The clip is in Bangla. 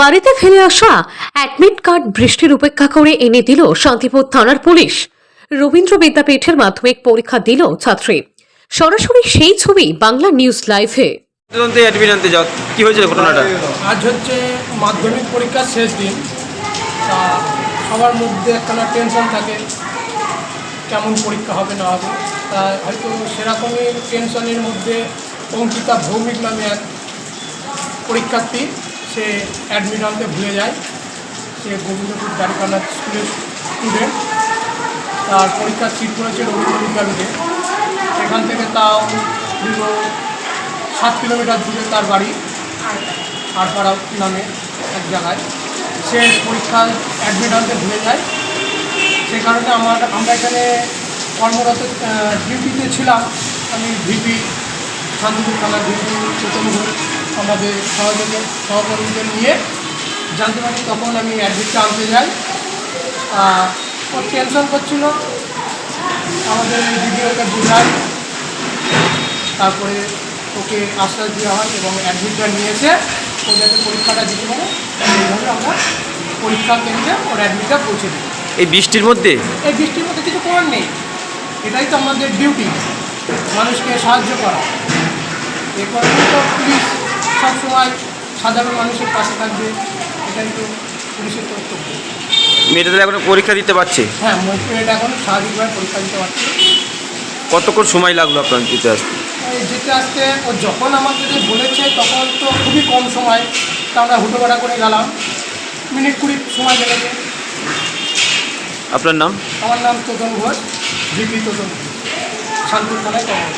বাড়িতে ফিরে আসা অ্যাডমিট কার্ড বৃষ্টির উপেক্ষা করে এনে দিল শান্তিপুর থানার পুলিশ। রবীন্দ্র বিদ্যাপীঠের মাধ্যমিক পরীক্ষা দিল ছাত্রী। সরাসরি সেই ছবি বাংলা নিউজ লাইভে। তদন্তে অ্যাডমিট আনতে যাও। কি হয়েছিল ঘটনাটা? আজ হচ্ছে মাধ্যমিক পরীক্ষার শেষ দিন। তা সবার মধ্যে একখানা টেনশন থাকে কেমন পরীক্ষা হবে না হবে। তা হয়তো সেরকমই টেনশনের মধ্যে অঙ্কিতা ভৌমিক নামে এক পরীক্ষার্থী সে অ্যাডমিট ভুলে যায়। সে গোবিন্দপুর দ্বারকানাথ স্কুলের স্টুডেন্ট তার পরীক্ষার সিট পড়েছে রবীন্দ্র বিদ্যাপীঠে। সেখান থেকে তাও দীর্ঘ সাত কিলোমিটার দূরে তার বাড়ি, আরপাড়া নামে এক জায়গায়। সে পরীক্ষায় অ্যাডমিট আনতে ভুলে যায়। সে কারণে আমার, আমরা এখানে কর্মরত ডিউটিতে ছিলাম। আমি ভিপি শান্তিপুর থানার ভিপি চেতন ঘোষ আমাদের সহযোগী সহকর্মীদের নিয়ে জানতে পারি তখন আমি অ্যাডমিটটা আনতে যাই। আর ওর টেনশন করছিল। আমাদের ভিডিওকে বোঝাই তারপরে ওকে আশ্বাস দেওয়া হয় এবং অ্যাডমিটটা নিয়ে এসে ও যাতে পরীক্ষাটা দিতে পারে এইভাবে আমরা পরীক্ষা কেন্দ্রে ওর অ্যাডমিটটা পৌঁছে দিই। এই বৃষ্টির মধ্যে? এই বৃষ্টির মধ্যে কিছু করার নেই। এটাই তো আমাদের ডিউটি মানুষকে সাহায্য করা। এ কারণে তো পুলিশ সবসময় সাধারণ মানুষের পাশে থাকবে এটাই তো পুলিশের কর্তব্য। মেয়েটা তাহলে এখন পরীক্ষা দিতে পারছে? হ্যাঁ এটা এখন স্বাভাবিকভাবে পরীক্ষা দিতে পারছে। কতক্ষণ সময় লাগল আপনার দিতে আসতে? যেতে আসতে ও যখন আমাদেরকে বলেছে তখন তো খুবই কম সময়। তা আমরা হুটোপাটা করে গেলাম। মিনিট কুড়ি সময় লেগেছে আপনার নাম? আমার নাম তোদন ঘোষ জিপি তোদন ঘোষ শান্তির থানায় কর্মরত।